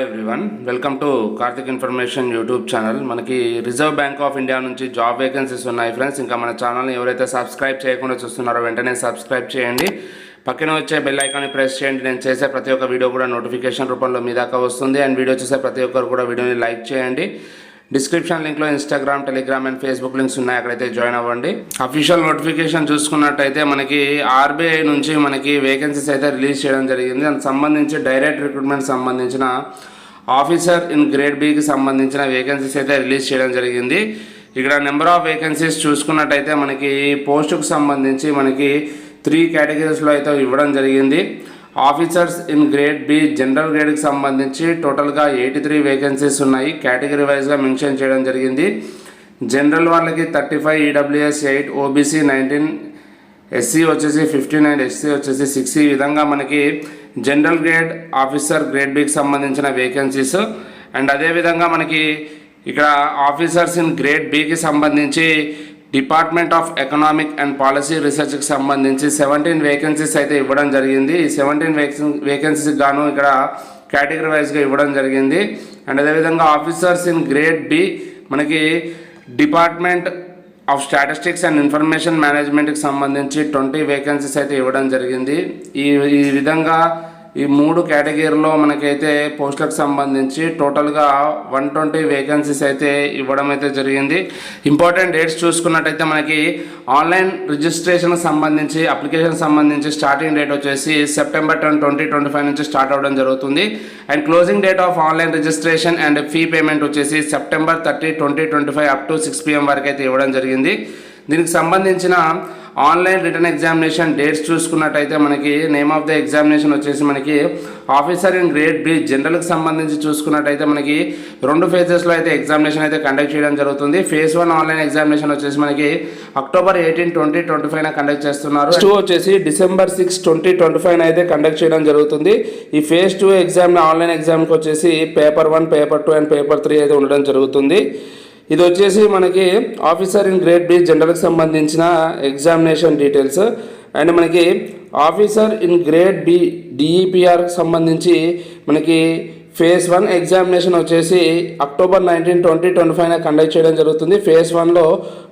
Hi everyone welcome to Karthik information YouTube channel మనకి Reserve Bank of India నుంచి job vacancies ఉన్నాయి friends ఇంకా మన ఛానల్ని ఎవరైతే సబ్స్క్రైబ్ చేయకుండా చూస్తున్నారో వెంటనే సబ్స్క్రైబ్ చేయండి. పక్కన వచ్చే బెల్ ఐకాన్ని ప్రెస్ చేయండి. నేను చేసే ప్రతి ఒక్క వీడియో కూడా నోటిఫికేషన్ రూపంలో మీ దాకా వస్తుంది. అండ్ వీడియో చూసే ప్రతి ఒక్కరు కూడా వీడియోని లైక్ చేయండి. Description లింక్లో Instagram Telegram and Facebook links ఉన్నాయి. అక్కడైతే జాయిన్ అవ్వండి. అఫీషియల్ నోటిఫికేషన్ చూసుకున్నట్టయితే మనకి ఆర్బీఐ నుంచి మనకి వేకెన్సీస్ అయితే రిలీజ్ చేయడం జరిగింది. దానికి సంబంధించి డైరెక్ట్ రిక్రూట్మెంట్ సంబంధించిన ఆఫీసర్ ఇన్ గ్రేడ్ బికి సంబంధించిన వేకెన్సీస్ అయితే రిలీజ్ చేయడం జరిగింది. ఇక్కడ నెంబర్ ఆఫ్ వేకెన్సీస్ చూసుకున్నట్టయితే మనకి పోస్టుకు సంబంధించి మనకి త్రీ కేటగిరీస్లో అయితే ఇవ్వడం జరిగింది. Officers in grade B general గ్రేడ్కి సంబంధించి టోటల్గా ఎయిటీ త్రీ వేకెన్సీస్ ఉన్నాయి. కేటగిరీ వైజ్గా మెన్షన్ చేయడం జరిగింది. జనరల్ వాళ్ళకి thirty five EWS eight OBC nineteen SC వచ్చేసి ఫిఫ్టీన్ అండ్ ఎస్సీ వచ్చేసి సిక్స్ ఈ విధంగా మనకి జనరల్ గ్రేడ్ ఆఫీసర్ గ్రేడ్ బికి సంబంధించిన వేకెన్సీస్ అండ్ అదేవిధంగా మనకి ఇక్కడ ఆఫీసర్స్ ఇన్ గ్రేడ్ బికి సంబంధించి department of economic and policy రీసెర్చ్కి సంబంధించి సెవెంటీన్ వేకెన్సీస్ అయితే ఇవ్వడం జరిగింది. ఈ సెవెంటీన్ వేకెన్ వేకెన్సీస్ గాను ఇక్కడ కేటగిరీ వైజ్గా ఇవ్వడం జరిగింది. అండ్ అదేవిధంగా ఆఫీసర్స్ ఇన్ గ్రేడ్ బి మనకి department of statistics and information మేనేజ్మెంట్కి సంబంధించి ట్వంటీ వేకెన్సీస్ అయితే ఇవ్వడం జరిగింది. ఈ ఈ విధంగా ఈ మూడు కేటగిరీలో మనకైతే పోస్టులకు సంబంధించి టోటల్గా వన్ ట్వంటీ వేకెన్సీస్ అయితే ఇవ్వడం అయితే జరిగింది. ఇంపార్టెంట్ డేట్స్ చూసుకున్నట్టయితే మనకి ఆన్లైన్ రిజిస్ట్రేషన్కి సంబంధించి అప్లికేషన్ సంబంధించి స్టార్టింగ్ డేట్ వచ్చేసి September ten twenty twenty five నుంచి స్టార్ట్ అవ్వడం జరుగుతుంది. And closing date of online registration and fee payment వచ్చేసి September thirty twenty twenty five up to six PM వరకు అయితే ఇవ్వడం జరిగింది. దీనికి సంబంధించిన ఆన్లైన్ రిటర్న్ ఎగ్జామినేషన్ డేట్స్ చూసుకున్నట్టయితే మనకి నేమ్ ఆఫ్ ద ఎగ్జామినేషన్ వచ్చేసి మనకి ఆఫీసర్ ఇన్ గ్రేడ్ బి జనరల్కి సంబంధించి చూసుకున్నట్టయితే మనకి రెండు ఫేజెస్లో అయితే ఎగ్జామినేషన్ అయితే కండక్ట్ చేయడం జరుగుతుంది. ఫేజ్ వన్ ఆన్లైన్ ఎగ్జామినేషన్ వచ్చేసి మనకి October eighteen twenty twenty five conduct చేస్తున్నారు. టూ వచ్చేసి December six twenty twenty five అయితే కండక్ట్ చేయడం జరుగుతుంది. ఈ ఫేజ్ టూ ఎగ్జామ్ ఆన్లైన్ ఎగ్జామ్కి వచ్చేసి paper one paper two and paper three అయితే ఉండడం జరుగుతుంది. ఇది వచ్చేసి మనకి ఆఫీసర్ ఇన్ గ్రేడ్ బి జనరల్కి సంబంధించిన ఎగ్జామినేషన్ డీటెయిల్స్ అండ్ మనకి ఆఫీసర్ ఇన్ గ్రేడ్ బి డిఈపిఆర్కి సంబంధించి మనకి ఫేజ్ వన్ ఎగ్జామినేషన్ వచ్చేసి October nineteen twenty twenty five conduct చేయడం జరుగుతుంది. ఫేజ్ వన్లో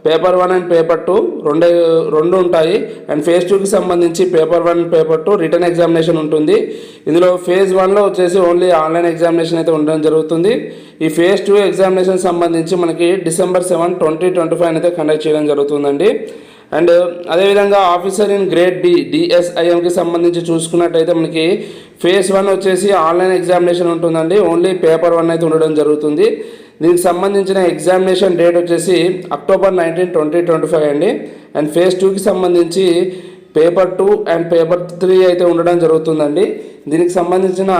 paper one and paper two రెండు రెండు ఉంటాయి. అండ్ ఫేజ్ టూకి సంబంధించి paper one paper two written examination ఉంటుంది. ఇందులో ఫేజ్ వన్లో వచ్చేసి ఓన్లీ ఆన్లైన్ ఎగ్జామినేషన్ అయితే ఉండడం జరుగుతుంది. ఈ ఫేజ్ టూ ఎగ్జామినేషన్ సంబంధించి మనకి December seven twenty twenty five అయితే కండక్ట్ చేయడం జరుగుతుందండి. అండ్ అదేవిధంగా ఆఫీసర్ ఇన్ గ్రేడ్ డి డిఎస్ఐఎంకి సంబంధించి చూసుకున్నట్టయితే మనకి ఫేజ్ వన్ వచ్చేసి ఆన్లైన్ ఎగ్జామినేషన్ ఉంటుందండి. ఓన్లీ పేపర్ వన్ అయితే ఉండడం జరుగుతుంది. దీనికి సంబంధించిన ఎగ్జామినేషన్ డేట్ వచ్చేసి October nineteen twenty twenty five అండి. అండ్ ఫేజ్ టూకి సంబంధించి paper two and paper three అయితే ఉండడం జరుగుతుందండి. దీనికి సంబంధించిన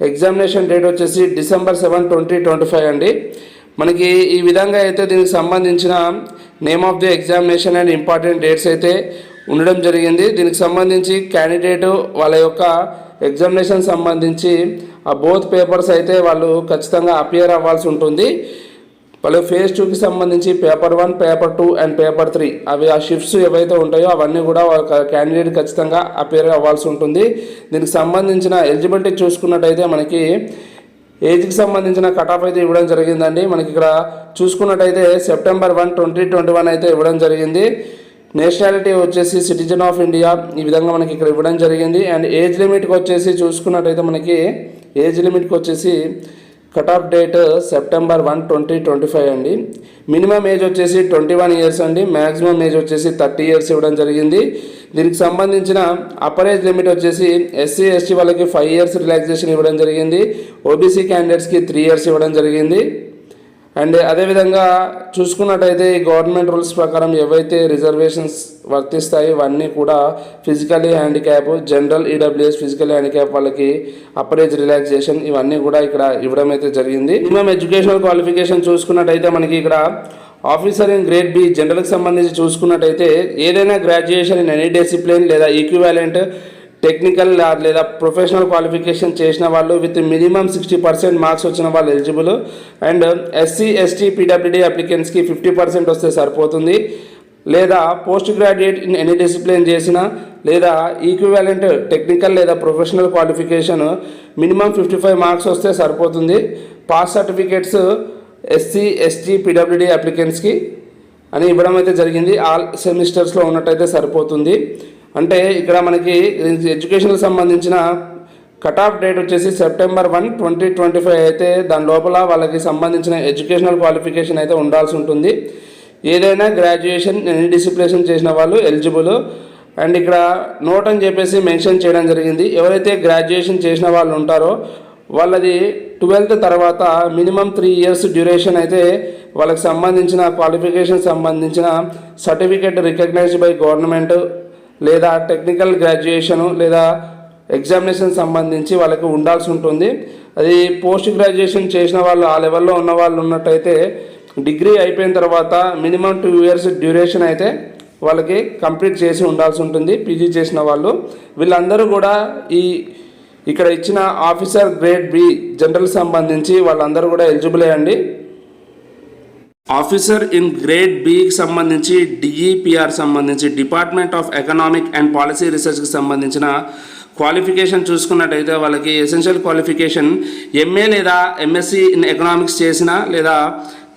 ఎగ్జామినేషన్ డేట్ వచ్చేసి December seven twenty twenty five అండి. మనకి ఈ విధంగా అయితే దీనికి సంబంధించిన name of the examination and important dates అయితే ఉండడం జరిగింది. దీనికి సంబంధించి క్యాండిడేట్ వాళ్ళ యొక్క ఎగ్జామినేషన్ సంబంధించి ఆ బోత్ పేపర్స్ అయితే వాళ్ళు ఖచ్చితంగా అపియర్ అవ్వాల్సి ఉంటుంది. వాళ్ళు ఫేజ్ టూకి సంబంధించి paper one paper two and paper three అవి ఆ షిఫ్ట్స్ ఏవైతే ఉంటాయో అవన్నీ కూడా క్యాండిడేట్ ఖచ్చితంగా అపేర్ అవ్వాల్సి ఉంటుంది. దీనికి సంబంధించిన ఎలిజిబిలిటీ చూసుకున్నట్టయితే మనకి ఏజ్కి సంబంధించిన కట్ ఆఫ్ అయితే ఇవ్వడం జరిగిందండి. మనకి ఇక్కడ చూసుకున్నట్టయితే September one twenty twenty one అయితే ఇవ్వడం జరిగింది. నేషనాలిటీ వచ్చేసి సిటిజన్ ఆఫ్ ఇండియా ఈ విధంగా మనకి ఇక్కడ ఇవ్వడం జరిగింది. అండ్ ఏజ్ లిమిట్కి వచ్చేసి చూసుకున్నట్టయితే మనకి ఏజ్ లిమిట్కి వచ్చేసి cut off date September one twenty twenty five అండి. మినిమం ఏజ్ వచ్చేసి ట్వంటీ వన్ ఇయర్స్ అండి. మ్యాక్సిమం ఏజ్ వచ్చేసి థర్టీ ఇయర్స్ ఇవ్వడం జరిగింది. దీనికి సంబంధించిన అప్పర్ ఏజ్ లిమిట్ వచ్చేసి ఎస్సీ ఎస్టీ వాళ్ళకి ఫైవ్ ఇయర్స్ రిలాక్సేషన్ ఇవ్వడం జరిగింది. ఓబీసీ క్యాండిడేట్స్కి త్రీ ఇయర్స్ ఇవ్వడం జరిగింది. అండ్ అదేవిధంగా చూసుకున్నట్టయితే ఈ గవర్నమెంట్ రూల్స్ ప్రకారం ఏవైతే రిజర్వేషన్స్ వర్తిస్తాయి ఇవన్నీ కూడా physically handicap general EWS physical handicap వాళ్ళకి అపరేజ్ రిలాక్సేషన్ ఇవన్నీ కూడా ఇక్కడ ఇవ్వడం అయితే జరిగింది. మినిమం ఎడ్యుకేషనల్ క్వాలిఫికేషన్ చూసుకున్నట్టయితే మనకి ఇక్కడ ఆఫీసర్ ఇన్ గ్రేడ్ బి జనరల్కి సంబంధించి చూసుకున్నట్టయితే ఏదైనా గ్రాడ్యుయేషన్ ఇన్ ఎనీ డిసిప్లిన్ లేదా ఈక్వివాలెంట్ టెక్నికల్ లేదా ప్రొఫెషనల్ క్వాలిఫికేషన్ చేసిన వాళ్ళు with minimum sixty percent marks వచ్చిన వాళ్ళు eligible and SC ST PWD అప్లికెంట్స్కి fifty percent వస్తే సరిపోతుంది. లేదా post graduate in any discipline చేసిన లేదా ఈక్వివాలెంట్ టెక్నికల్ లేదా professional qualification minimum fifty five marks వస్తే సరిపోతుంది. Pass certificates SC ST PWD అప్లికెంట్స్కి అని ఇవ్వడం అయితే జరిగింది. ఆల్ సెమిస్టర్స్లో ఉన్నట్టయితే సరిపోతుంది. అంటే ఇక్కడ మనకి ఎడ్యుకేషన్కి సంబంధించిన కట్ ఆఫ్ డేట్ వచ్చేసి September one twenty twenty five అయితే దాని లోపల వాళ్ళకి సంబంధించిన ఎడ్యుకేషనల్ క్వాలిఫికేషన్ అయితే ఉండాల్సి ఉంటుంది. ఏదైనా గ్రాడ్యుయేషన్ ఎన్ని డిసిప్లేషన్ చేసిన వాళ్ళు ఎలిజిబుల్. అండ్ ఇక్కడ నోట్ అని చెప్పేసి మెన్షన్ చేయడం జరిగింది. ఎవరైతే గ్రాడ్యుయేషన్ చేసిన వాళ్ళు ఉంటారో వాళ్ళది ట్వెల్త్ తర్వాత మినిమం త్రీ ఇయర్స్ డ్యూరేషన్ అయితే వాళ్ళకి సంబంధించిన క్వాలిఫికేషన్ సంబంధించిన సర్టిఫికేట్ రికగ్నైజ్డ్ బై గవర్నమెంట్ లేదా టెక్నికల్ గ్రాడ్యుయేషను లేదా ఎగ్జామినేషన్ సంబంధించి వాళ్ళకి ఉండాల్సి ఉంటుంది. అది పోస్ట్ గ్రాడ్యుయేషన్ చేసిన వాళ్ళు ఆ లెవెల్లో ఉన్న వాళ్ళు ఉన్నట్టయితే డిగ్రీ అయిపోయిన తర్వాత మినిమం టూ ఇయర్స్ డ్యూరేషన్ అయితే వాళ్ళకి కంప్లీట్ చేసి ఉండాల్సి ఉంటుంది పీజీ చేసిన వాళ్ళు. వీళ్ళందరూ కూడా ఈ ఇక్కడ ఇచ్చిన ఆఫీసర్ గ్రేడ్ బి జనరల్ సంబంధించి వాళ్ళందరూ కూడా ఎలిజిబుల్ అయ్యండి. ఆఫీసర్ ఇన్ గ్రేడ్ బికి సంబంధించి డిఈపిఆర్ సంబంధించి department of economic and policy రీసెర్చ్కి సంబంధించిన క్వాలిఫికేషన్ చూసుకున్నట్టయితే వాళ్ళకి ఎసెన్షియల్ క్వాలిఫికేషన్ ఎంఏ లేదా ఎంఎస్సి ఇన్ ఎకనామిక్స్ చేసిన లేదా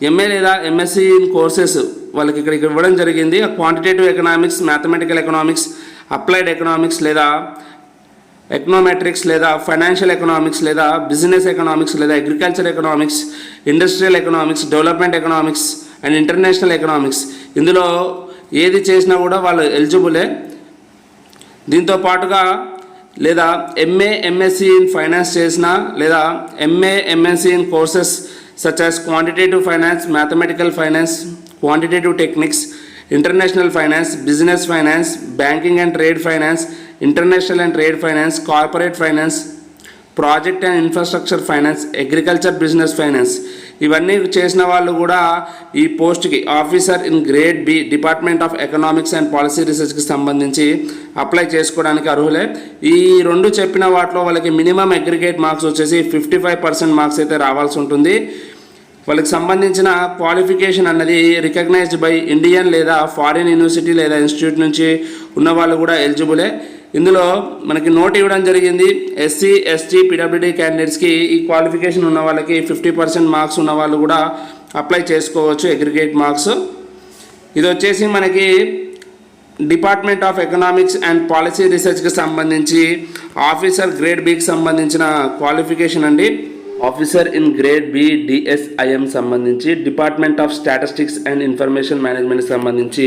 ఎంఏ లేదా ఎంఎస్సి ఇన్ కోర్సెస్ వాళ్ళకి ఇక్కడ ఇక్కడ ఇవ్వడం జరిగింది. Quantitative economics mathematical economics applied economics లేదా ఎకనామెట్రిక్స్ లేదా ఫైనాన్షియల్ ఎకనామిక్స్ లేదా బిజినెస్ ఎకనామిక్స్ లేదా agriculture economics industrial economics development economics and international economics. ఇందులో ఏది చేసినా కూడా వాళ్ళు ఎలిజిబులే. దీంతో పాటుగా లేదా ఎంఏ ఎంఎస్సి ఇన్ ఫైనాన్స్ చేసిన లేదా MA MSc in courses such as quantitative finance mathematical finance quantitative techniques international finance business finance banking and trade finance international and trade finance corporate finance project and infrastructure finance agriculture business finance ఇవన్నీ చేసిన వాళ్ళు కూడా ఈ పోస్ట్కి officer in grade B department of economics and policy రీసెర్చ్కి సంబంధించి apply చేసుకోవడానికి అర్హులే. ఈ రెండు చెప్పిన వాటిలో వాళ్ళకి మినిమం అగ్రిగేట్ మార్క్స్ వచ్చేసి ఫిఫ్టీ ఫైవ్ పర్సెంట్ మార్క్స్ అయితే రావాల్సి ఉంటుంది. వాళ్ళకి సంబంధించిన క్వాలిఫికేషన్ అన్నది రికగ్నైజ్డ్ బై ఇండియన్ లేదా ఫారిన్ యూనివర్సిటీ లేదా ఇన్స్టిట్యూట్ నుంచి ఉన్న వాళ్ళు కూడా ఎలిజిబులే ఇందులో మనకి నోట్ ఇవ్వడం జరిగింది. ఎస్సీ ఎస్టీ పీడబ్ల్యూడీ క్యాండిడేట్స్కి ఈ క్వాలిఫికేషన్ ఉన్న వాళ్ళకి ఫిఫ్టీ పర్సెంట్ మార్క్స్ ఉన్న వాళ్ళు కూడా అప్లై చేసుకోవచ్చు అగ్రిగేట్ మార్క్స్ ఇది వచ్చేసి మనకి department of economics and policy రీసెర్చ్కి సంబంధించి ఆఫీసర్ గ్రేడ్ బికి సంబంధించిన క్వాలిఫికేషన్ అండి. Officer in grade B DSIM సంబంధించి department of statistics and information management సంబంధించి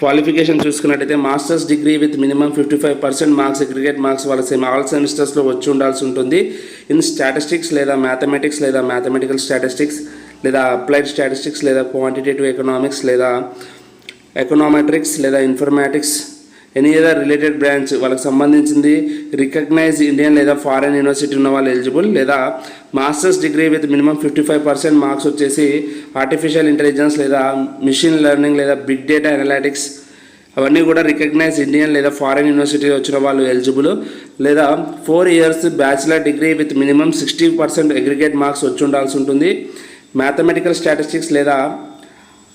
క్వాలిఫికేషన్ చూసుకున్నట్టయితే masters degree with minimum fifty five percent marks cricket marks వాళ్ళ సేమ్ ఆల్ సెమిస్టర్స్లో వచ్చి ఉండాల్సి ఉంటుంది. ఇన్ స్టాటిస్టిక్స్ లేదా మ్యాథమెటిక్స్ లేదా మ్యాథమెటికల్ స్టాటిస్టిక్స్ లేదా అప్లైడ్ స్టాటిస్టిక్స్ లేదా క్వాంటిటేటివ్ ఎకనామిక్స్ లేదా ఎకనామెట్రిక్స్ లేదా informatics any other related branch వాళ్ళకి సంబంధించింది రికగ్నైజ్ ఇండియన్ లేదా ఫారెన్ యూనివర్సిటీ ఉన్న వాళ్ళు ఎలిజిబుల్ లేదా masters degree with minimum fifty five percent marks వచ్చేసి ఆర్టిఫిషియల్ ఇంటెలిజెన్స్ లేదా మిషన్ లెర్నింగ్ లేదా బిగ్ డేటా అనలాటిక్స్ అవన్నీ కూడా రికగ్నైజ్ ఇండియన్ లేదా ఫారెన్ యూనివర్సిటీ వచ్చిన వాళ్ళు ఎలిజిబుల్ లేదా four years bachelor degree with minimum sixty percent aggregate marks వచ్చి ఉండాల్సి ఉంటుంది. మ్యాథమెటికల్ స్టాటిస్టిక్స్ లేదా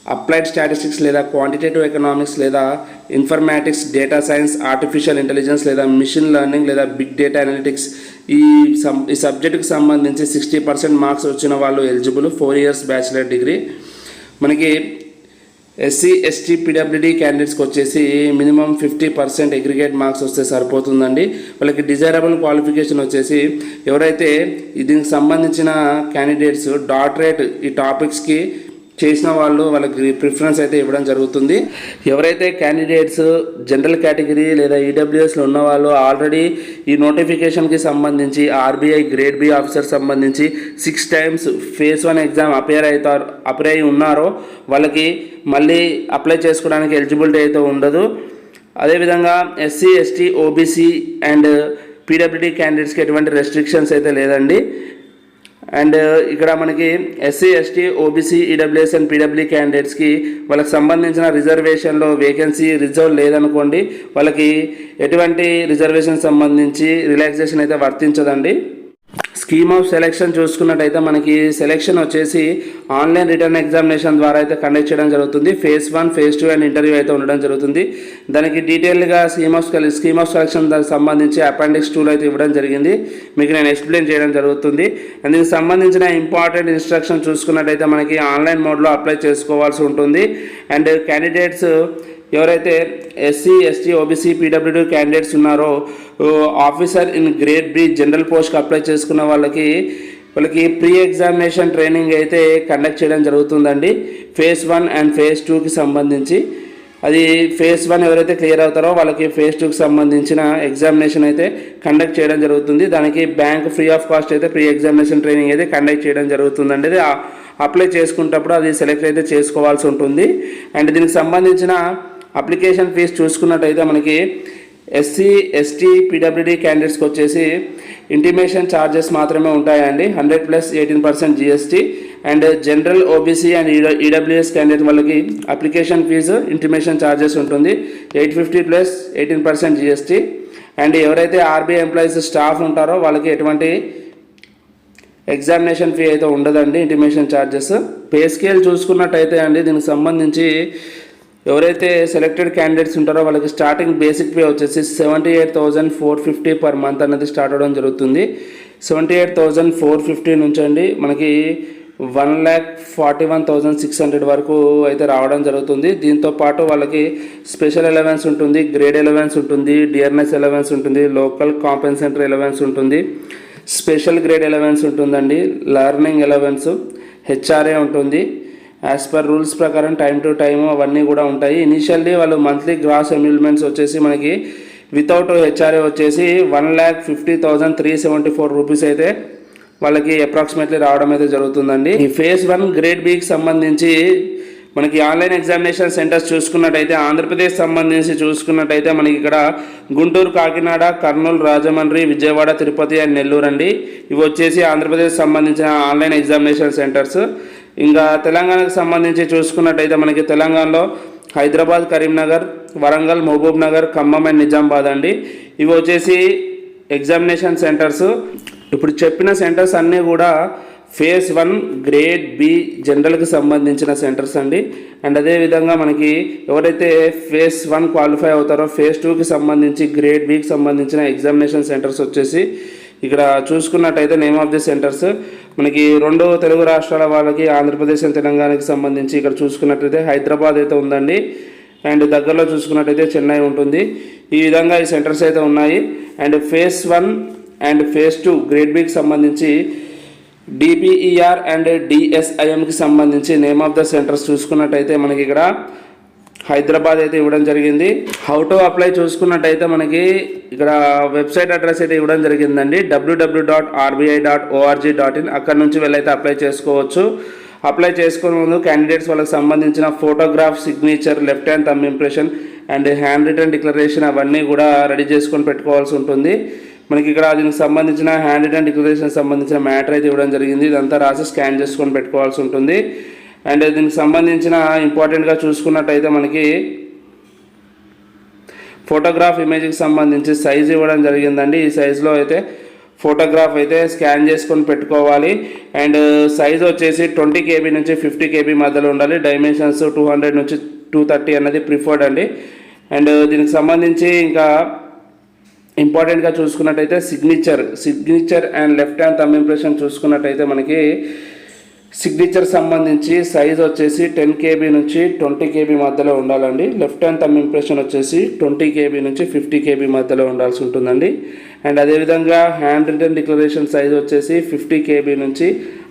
అప్లైడ్ స్టాటిస్టిక్స్ లేదా క్వాంటిటేటివ్ ఎకనామిక్స్ లేదా informatics data science artificial intelligence లేదా మిషన్ లెర్నింగ్ లేదా బిగ్ డేటా అనలిటిక్స్. ఈ సం ఈ సబ్జెక్టుకి సంబంధించి సిక్స్టీ పర్సెంట్ మార్క్స్ వచ్చిన వాళ్ళు eligible four years bachelor degree. మనకి ఎస్సీ ఎస్టీ పీడబ్ల్యూడీ క్యాండిడేట్స్కి వచ్చేసి minimum fifty percent aggregate marks వస్తే సరిపోతుందండి. వాళ్ళకి డిజైరబుల్ క్వాలిఫికేషన్ వచ్చేసి ఎవరైతే దీనికి సంబంధించిన క్యాండిడేట్స్ డాక్టరేట్ ఈ టాపిక్స్కి చేసిన వాళ్ళు వాళ్ళకి ప్రిఫరెన్స్ అయితే ఇవ్వడం జరుగుతుంది. ఎవరైతే క్యాండిడేట్స్ జనరల్ కేటగిరీ లేదా ఈడబ్ల్యూఎస్లో ఉన్న వాళ్ళు ఆల్రెడీ ఈ నోటిఫికేషన్కి సంబంధించి ఆర్బీఐ గ్రేడ్ బి ఆఫీసర్ సంబంధించి six times phase one exam appear అవుతారు అపేర్ అయి ఉన్నారో వాళ్ళకి మళ్ళీ అప్లై చేసుకోవడానికి ఎలిజిబిలిటీ అయితే ఉండదు. అదేవిధంగా SC ST OBC and PWD క్యాండిడేట్స్కి ఎటువంటి రెస్ట్రిక్షన్స్ అయితే లేదండి. అండ్ uh, ఇక్కడ మనకి SC ST OBC EWS and PW క్యాండిడేట్స్కి వాళ్ళకి సంబంధించిన రిజర్వేషన్లో వేకెన్సీ రిజర్వ్ లేదనుకోండి వాళ్ళకి ఎటువంటి రిజర్వేషన్ సంబంధించి రిలాక్సేషన్ అయితే వర్తించదండి. స్కీమ్ ఆఫ్ సెలెక్షన్ చూసుకున్నట్టయితే మనకి సెలెక్షన్ వచ్చేసి ఆన్లైన్ రిటర్న్ ఎగ్జామినేషన్ ద్వారా అయితే కండక్ట్ చేయడం జరుగుతుంది. Phase one phase two and interview అయితే ఉండడం జరుగుతుంది. దానికి డీటెయిల్గా scheme of scheme of selection దానికి సంబంధించి అపెండిక్స్ టూలో అయితే ఇవ్వడం జరిగింది. మీకు నేను ఎక్స్ప్లెయిన్ చేయడం జరుగుతుంది. అండ్ దీనికి సంబంధించిన ఇంపార్టెంట్ ఇన్స్ట్రక్షన్ చూసుకున్నట్టయితే మనకి ఆన్లైన్ మోడ్లో అప్లై చేసుకోవాల్సి ఉంటుంది. అండ్ క్యాండిడేట్స్ ఎవరైతే SC ST OBC PWD candidates ఉన్నారో officer in grade B general పోస్ట్కి అప్లై చేసుకున్న వాళ్ళకి వాళ్ళకి ప్రీ ఎగ్జామినేషన్ ట్రైనింగ్ అయితే కండక్ట్ చేయడం జరుగుతుందండి. ఫేజ్ వన్ అండ్ ఫేజ్ టూకి సంబంధించి. అది ఫేజ్ వన్ ఎవరైతే క్లియర్ అవుతారో వాళ్ళకి ఫేజ్ టూకి సంబంధించిన ఎగ్జామినేషన్ అయితే కండక్ట్ చేయడం జరుగుతుంది. దానికి బ్యాంక్ ఫ్రీ ఆఫ్ కాస్ట్ అయితే ప్రీ ఎగ్జామినేషన్ ట్రైనింగ్ అయితే కండక్ట్ చేయడం జరుగుతుందండి. అది అప్లై చేసుకున్నప్పుడు అది సెలెక్ట్ అయితే చేసుకోవాల్సి ఉంటుంది. అండ్ దీనికి సంబంధించిన అప్లికేషన్ ఫీజ్ చూసుకున్నట్టయితే మనకి ఎస్సీ ఎస్టీ పీడబ్ల్యూడీ క్యాండిడేట్స్కి వచ్చేసి ఇంటిమేషన్ ఛార్జెస్ మాత్రమే ఉంటాయండి. Hundred plus eighteen percent GST and general OBC and EWS candidate వాళ్ళకి అప్లికేషన్ ఫీజు ఇంటిమేషన్ ఛార్జెస్ ఉంటుంది. Eight fifty plus eighteen percent GST and ఎవరైతే ఆర్బీఐ ఎంప్లాయీస్ స్టాఫ్ ఉంటారో వాళ్ళకి ఎటువంటి ఎగ్జామినేషన్ ఫీ అయితే ఉండదండి. ఇంటిమేషన్ ఛార్జెస్ పే స్కేల్ చూసుకున్నట్టయితే అండి దీనికి సంబంధించి ఎవరైతే సెలెక్టెడ్ క్యాండిడేట్స్ ఉంటారో వాళ్ళకి స్టార్టింగ్ బేసిక్ పే వచ్చేసి seventy eight thousand four fifty per month అనేది స్టార్ట్ అవ్వడం జరుగుతుంది. Seventy eight thousand four fifty నుంచి అండి మనకి one lakh forty one thousand six hundred వరకు అయితే రావడం జరుగుతుంది. దీంతో పాటు వాళ్ళకి స్పెషల్ ఎలవెన్స్ ఉంటుంది గ్రేడ్ ఎలవెన్స్ ఉంటుంది డిఆర్ఎస్ ఎలవెన్స్ ఉంటుంది లోకల్ కాంపెన్సెంటరీ ఎలవెన్స్ ఉంటుంది స్పెషల్ గ్రేడ్ ఎలవెన్స్ ఉంటుందండి లర్నింగ్ ఎలవెన్స్ హెచ్ఆర్ఏ ఉంటుంది. యాజ్ పర్ రూల్స్ ప్రకారం టైం టు టైం అవన్నీ కూడా ఉంటాయి. ఇనిషియల్లీ వాళ్ళు మంత్లీ గ్రాస్ ఎమ్యూల్మెంట్స్ వచ్చేసి మనకి వితౌట్ హెచ్ఆర్ఏ వచ్చేసి one lakh fifty thousand three seventy four rupees అయితే వాళ్ళకి అప్రాక్సిమేట్లీ రావడం అయితే జరుగుతుందండి. ఈ ఫేజ్ వన్ గ్రేడ్ బికి సంబంధించి మనకి ఆన్లైన్ ఎగ్జామినేషన్ సెంటర్స్ చూసుకున్నట్టయితే ఆంధ్రప్రదేశ్ సంబంధించి చూసుకున్నట్టయితే మనకి ఇక్కడ గుంటూరు కాకినాడ కర్నూలు రాజమండ్రి విజయవాడ తిరుపతి అండ్ నెల్లూరు అండి. ఇవి వచ్చేసి ఆంధ్రప్రదేశ్ సంబంధించిన ఆన్లైన్ ఎగ్జామినేషన్ సెంటర్స్ ఇంకా తెలంగాణకు సంబంధించి చూసుకున్నట్టయితే మనకి తెలంగాణలో హైదరాబాద్ కరీంనగర్ వరంగల్ మహబూబ్ నగర్ ఖమ్మం అండ్ నిజామాబాద్ అండి. ఇవి వచ్చేసి ఎగ్జామినేషన్ సెంటర్స్. ఇప్పుడు చెప్పిన సెంటర్స్ అన్నీ కూడా ఫేజ్ వన్ గ్రేడ్ బి జనరల్కి సంబంధించిన సెంటర్స్ అండి. అండ్ అదేవిధంగా మనకి ఎవరైతే ఫేజ్ వన్ క్వాలిఫై అవుతారో ఫేజ్ టూకి సంబంధించి గ్రేడ్ బికి సంబంధించిన ఎగ్జామినేషన్ సెంటర్స్ వచ్చేసి ఇక్కడ చూసుకున్నట్టయితే నేమ్ ఆఫ్ ది సెంటర్స్ మనకి రెండు తెలుగు రాష్ట్రాల వాళ్ళకి ఆంధ్రప్రదేశ్ అండ్ తెలంగాణకి సంబంధించి ఇక్కడ చూసుకున్నట్టయితే హైదరాబాద్ అయితే ఉందండి. అండ్ దగ్గరలో చూసుకున్నట్టయితే చెన్నై ఉంటుంది. ఈ విధంగా ఈ సెంటర్స్ అయితే ఉన్నాయి. And phase one and phase two grade బికి సంబంధించి డిపిఈఆర్ అండ్ డిఎస్ఐఎంకి సంబంధించి నేమ్ ఆఫ్ ద సెంటర్స్ చూసుకున్నట్టయితే మనకి ఇక్కడ హైదరాబాద్ అయితే ఇవ్వడం జరిగింది. హౌ టు అప్లై చూసుకున్నట్టయితే మనకి ఇక్కడ వెబ్సైట్ అడ్రస్ అయితే ఇవ్వడం జరిగిందండి. WWW dot RBI dot ORG dot in అక్కడ నుంచి వెళ్ళైతే అప్లై చేసుకోవచ్చు. అప్లై చేసుకునే ముందు క్యాండిడేట్స్ వాళ్ళకి సంబంధించిన photograph signature left hand thumb impression and hand written declaration అవన్నీ కూడా రెడీ చేసుకొని పెట్టుకోవాల్సి ఉంటుంది. మనకి ఇక్కడ దీనికి సంబంధించిన హ్యాండ్ రిటర్న్ డిక్లరేషన్ సంబంధించిన మ్యాటర్ అయితే ఇవ్వడం జరిగింది. ఇదంతా రాసి స్కాన్ చేసుకొని పెట్టుకోవాల్సి ఉంటుంది. అండ్ దీనికి సంబంధించిన ఇంపార్టెంట్గా చూసుకున్నట్టయితే మనకి ఫోటోగ్రాఫ్ ఇమేజ్కి సంబంధించి సైజ్ ఇవ్వడం జరిగిందండి. ఈ సైజులో అయితే ఫోటోగ్రాఫ్ అయితే స్కాన్ చేసుకొని పెట్టుకోవాలి. అండ్ సైజ్ వచ్చేసి ట్వంటీ కేబీ నుంచి ఫిఫ్టీ కేబీ మధ్యలో ఉండాలి. డైమెన్షన్స్ టూ హండ్రెడ్ నుంచి టూ థర్టీ అన్నది ప్రిఫర్డ్ అండి. అండ్ దీనికి సంబంధించి ఇంకా ఇంపార్టెంట్గా చూసుకున్నట్టయితే signature signature and left hand thumb impression చూసుకున్నట్టయితే మనకి సిగ్నేచర్ సంబంధించి సైజ్ వచ్చేసి టెన్ కేబీ నుంచి ట్వంటీ కేబీ మధ్యలో ఉండాలండి. లెఫ్ట్ హ్యాండ్ థమ్ ఇంప్రెషన్ వచ్చేసి ట్వంటీ కేబీ నుంచి ఫిఫ్టీ కేబీ మధ్యలో ఉండాల్సి ఉంటుందండి. అండ్ అదేవిధంగా హ్యాండ్ రిటర్న్ డిక్లరేషన్ సైజ్ వచ్చేసి ఫిఫ్టీ కేబీ నుంచి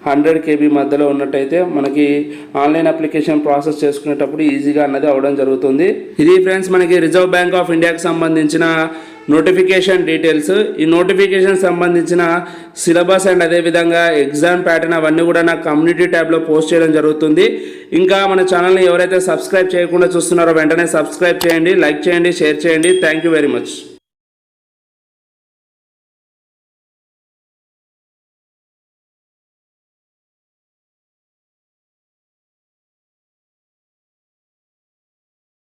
హండ్రెడ్ కేబీ మధ్యలో ఉన్నట్టయితే మనకి ఆన్లైన్ అప్లికేషన్ ప్రాసెస్ చేసుకునేటప్పుడు ఈజీగా అన్నది అవడం జరుగుతుంది. ఇది ఫ్రెండ్స్ మనకి రిజర్వ్ బ్యాంక్ ఆఫ్ ఇండియాకి సంబంధించిన నోటిఫికేషన్ డీటెయిల్స్. ఈ నోటిఫికేషన్ సంబంధించిన సిలబస్ అండ్ అదేవిధంగా ఎగ్జామ్ ప్యాటర్న్ అవన్నీ కూడా నా కమ్యూనిటీ ట్యాబ్లో పోస్ట్ చేయడం జరుగుతుంది. ఇంకా మన ఛానల్ని ఎవరైతే సబ్స్క్రైబ్ చేయకుండా చూస్తున్నారో వెంటనే సబ్స్క్రైబ్ చేయండి లైక్ చేయండి షేర్ చేయండి. Thank you very much.